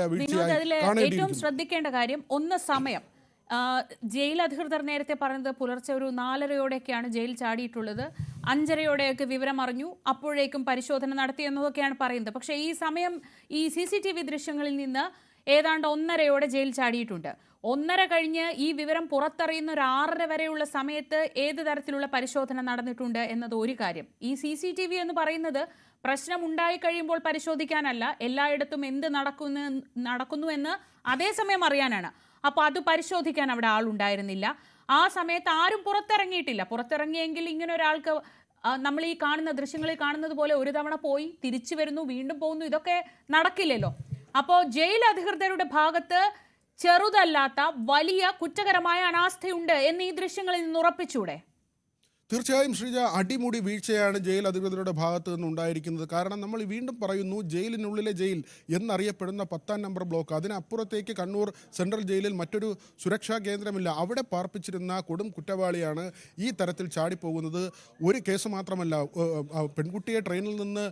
വിനോദ് വീഴ്ചയായി അതിൽ ഏറ്റവും ശ്രദ്ധിക്കേണ്ട കാര്യം ഒന്ന് സമയം. ജയിൽ അധികൃതർ നേരത്തെ പറഞ്ഞത് പുലർച്ചെ ഒരു നാലരയോടെയൊക്കെയാണ് ജയിൽ ചാടിയിട്ടുള്ളത്. അഞ്ചരയോടെയൊക്കെ വിവരം അറിഞ്ഞു അപ്പോഴേക്കും പരിശോധന നടത്തി എന്നതൊക്കെയാണ് പറയുന്നത്. പക്ഷേ ഈ സമയം ഈ സി ദൃശ്യങ്ങളിൽ നിന്ന് ഏതാണ്ട് ഒന്നരയോടെ ജയിൽ ചാടിയിട്ടുണ്ട്. ഒന്നര കഴിഞ്ഞ് ഈ വിവരം പുറത്തറിയുന്ന ഒരു ആറര വരെയുള്ള സമയത്ത് ഏത് തരത്തിലുള്ള പരിശോധന നടന്നിട്ടുണ്ട് എന്നത് ഒരു കാര്യം. ഈ സി സി ടി വി എന്ന് പറയുന്നത് പ്രശ്നം ഉണ്ടായി കഴിയുമ്പോൾ പരിശോധിക്കാനല്ല എല്ലായിടത്തും എന്ത് നടക്കുന്നു നടക്കുന്നു എന്ന് അതേസമയം അറിയാനാണ്. അപ്പോൾ അത് പരിശോധിക്കാൻ അവിടെ ആളുണ്ടായിരുന്നില്ല. ആ സമയത്ത് ആരും പുറത്തിറങ്ങിയിട്ടില്ല. പുറത്തിറങ്ങിയെങ്കിൽ ഇങ്ങനെ ഒരാൾക്ക് നമ്മൾ ഈ കാണുന്ന ദൃശ്യങ്ങളിൽ കാണുന്നത് പോലെ ഒരു തവണ പോയി തിരിച്ചു വരുന്നു വീണ്ടും പോകുന്നു ഇതൊക്കെ നടക്കില്ലല്ലോ. അപ്പോൾ ജയിൽ അധികൃതരുടെ ഭാഗത്ത് ചെറുതല്ലാത്ത വലിയ കുറ്റകരമായ അനാസ്ഥയുണ്ട് എന്ന് ഈ ദൃശ്യങ്ങളിൽ നിന്ന് ഉറപ്പിച്ചൂടെ? തീർച്ചയായും ശ്രീജ അടിമുടി വീഴ്ചയാണ് ജയിൽ അധികൃതരുടെ ഭാഗത്ത് നിന്ന് ഉണ്ടായിരിക്കുന്നത്. കാരണം നമ്മൾ വീണ്ടും പറയുന്നു ജയിലിനുള്ളിലെ ജയിൽ എന്നറിയപ്പെടുന്ന പത്താം നമ്പർ ബ്ലോക്ക്. അതിനപ്പുറത്തേക്ക് കണ്ണൂർ സെൻട്രൽ ജയിലിൽ മറ്റൊരു സുരക്ഷാ കേന്ദ്രമില്ല. അവിടെ പാർപ്പിച്ചിരുന്ന കൊടും കുറ്റവാളിയാണ് ഈ തരത്തിൽ ചാടിപ്പോകുന്നത്. ഒരു കേസ് മാത്രമല്ല പെൺകുട്ടിയെ ട്രെയിനിൽ നിന്ന്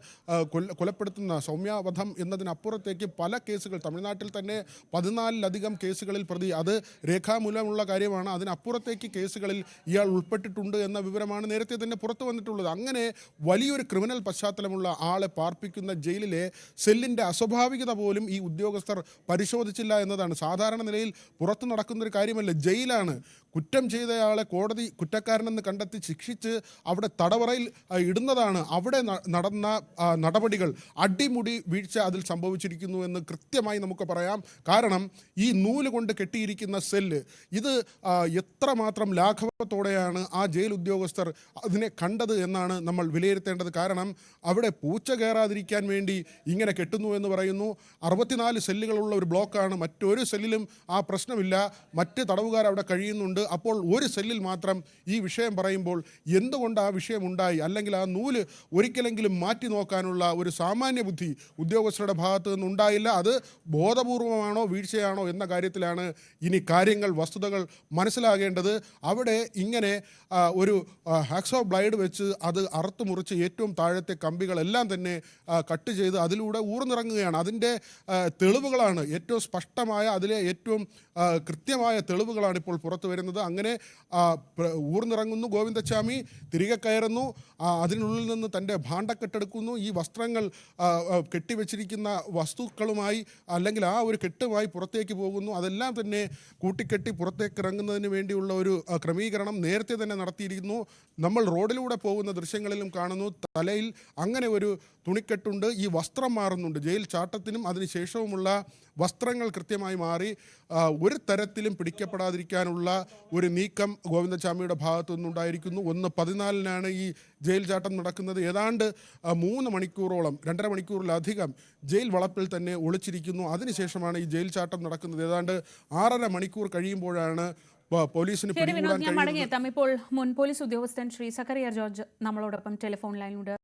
കൊലപ്പെടുത്തുന്ന സൗമ്യാവധം എന്നതിനപ്പുറത്തേക്ക് പല കേസുകൾ. തമിഴ്നാട്ടിൽ തന്നെ പതിനാലിലധികം കേസുകളിൽ പ്രതി. അത് രേഖാമൂലമുള്ള കാര്യമാണ്. അതിനപ്പുറത്തേക്ക് കേസുകളിൽ ഇയാൾ ഉൾപ്പെട്ടിട്ടുണ്ട് എന്ന വിവരമാണ് നേരത്തെ തന്നെ പുറത്തു വന്നിട്ടുള്ളത്. അങ്ങനെ വലിയൊരു ക്രിമിനൽ പശ്ചാത്തലമുള്ള ആളെ പാർപ്പിക്കുന്ന ജയിലിലെ സെല്ലിന്റെ അസ്വാഭാവികത പോലും ഈ ഉദ്യോഗസ്ഥർ പരിശോധിച്ചില്ല എന്നതാണ്. സാധാരണ നിലയിൽ പുറത്തു നടക്കുന്നൊരു കാര്യമല്ല ജയിലാണ്. കുറ്റം ചെയ്തയാളെ കോടതി കുറ്റക്കാരനെന്ന് കണ്ടെത്തി ശിക്ഷിച്ച് അവിടെ തടവറയിൽ ഇടുന്നതാണ്. അവിടെ നടന്ന നടപടികൾ അടിമുടി വീഴ്ച അതിൽ സംഭവിച്ചിരിക്കുന്നു എന്ന് കൃത്യമായി നമുക്ക് പറയാം. കാരണം ഈ നൂൽ കൊണ്ട് കെട്ടിയിരിക്കുന്ന സെല്ല് ഇത് എത്രമാത്രം ലാഘവത്തോടെയാണ് ആ ജയിൽ ഉദ്യോഗസ്ഥർ അതിനെ കണ്ടത് എന്നാണ് നമ്മൾ വിലയിരുത്തേണ്ടത്. കാരണം അവിടെ പൂച്ച കയറാതിരിക്കാൻ വേണ്ടി ഇങ്ങനെ കെട്ടുന്നു എന്ന് പറയുന്നു. അറുപത്തിനാല് സെല്ലുകളുള്ള ഒരു ബ്ലോക്കാണ്. മറ്റൊരു സെല്ലിലും ആ പ്രശ്നമില്ല. മറ്റ് തടവുകാർ അവിടെ കഴിയുന്നുണ്ട്. അപ്പോൾ ഒരു സെല്ലിൽ മാത്രം ഈ വിഷയം പറയുമ്പോൾ എന്തുകൊണ്ട് ആ വിഷയം ഉണ്ടായി? അല്ലെങ്കിൽ ആ നൂൽ ഒരിക്കലെങ്കിലും മാറ്റി നോക്കാനുള്ള ഒരു സാമാന്യ ബുദ്ധി ഉദ്യോഗസ്ഥരുടെ ഭാഗത്തു നിന്നുണ്ടായില്ല അത് ബോധപൂർവമാണോ വീഴ്ചയാണോ എന്ന കാര്യത്തിലാണ് ഇനി കാര്യങ്ങൾ വസ്തുതകൾ മനസ്സിലാകേണ്ടത്. അവിടെ ഇങ്ങനെ ഒരു ഹാക്സോ ബ്ലൈഡ് വെച്ച് അത് അറുത്ത് മുറിച്ച് ഏറ്റവും താഴത്തെ കമ്പികളെല്ലാം തന്നെ കട്ട് ചെയ്ത് അതിലൂടെ ഊർന്നിറങ്ങുകയാണ്. അതിന്റെ തെളിവുകളാണ് ഏറ്റവും സ്പഷ്ടമായ അതിലെ ഏറ്റവും കൃത്യമായ തെളിവുകളാണ് ഇപ്പോൾ പുറത്തു വരുന്നത്. അങ്ങനെ ഊർന്നിറങ്ങുന്നു ഗോവിന്ദസ്വാമി തിരികെ കയറുന്നു അതിനുള്ളിൽ നിന്ന് തന്റെ ഭാണ്ഡക്കെട്ടെടുക്കുന്നു. ഈ വസ്ത്രങ്ങൾ കെട്ടിവെച്ചിരിക്കുന്ന വസ്തുക്കളുമായി അല്ലെങ്കിൽ ആ ഒരു കെട്ടുമായി പുറത്തേക്ക് പോകുന്നു. അതെല്ലാം തന്നെ കൂട്ടിക്കെട്ടി പുറത്തേക്ക് ഇറങ്ങുന്നതിന് വേണ്ടിയുള്ള ഒരു ക്രമീകരണം നേരത്തെ തന്നെ നടത്തിയിരിക്കുന്നു നമ്മൾ റോഡിലൂടെ പോകുന്ന ദൃശ്യങ്ങളിലും കാണുന്നു. തലയിൽ അങ്ങനെ ഒരു തുണിക്കെട്ടുണ്ട്. ഈ വസ്ത്രം മാറുന്നുണ്ട്. ജയിൽ ചാട്ടത്തിനും അതിനുശേഷവുമുള്ള വസ്ത്രങ്ങൾ കൃത്യമായി മാറി ഒരു തരത്തിലും പിടിക്കപ്പെടാതിരിക്കാനുള്ള ഒരു നീക്കം ഗോവിന്ദസ്വാമിയുടെ ഭാഗത്തു നിന്നുണ്ടായിരിക്കുന്നു ഒന്ന് പതിനാലിനാണ് ഈ ജയിൽ ചാട്ടം നടക്കുന്നത്. ഏതാണ്ട് മൂന്ന് മണിക്കൂറോളം രണ്ടര മണിക്കൂറിലധികം ജയിൽ വളപ്പിൽ തന്നെ ഒളിച്ചിരിക്കുന്നു. അതിനുശേഷമാണ് ഈ ജയിൽ ചാട്ടം നടക്കുന്നത്. ഏതാണ്ട് ആറര മണിക്കൂർ കഴിയുമ്പോഴാണ് പോലീസിന് ശരി വിനോദ് ഞാൻ മടങ്ങിയെത്താം. ഇപ്പോൾ മുൻ പോലീസ് ഉദ്യോഗസ്ഥൻ ശ്രീ സക്കറിയ ജോർജ് നമ്മളോടൊപ്പം ടെലിഫോൺ ലൈനിലൂടെ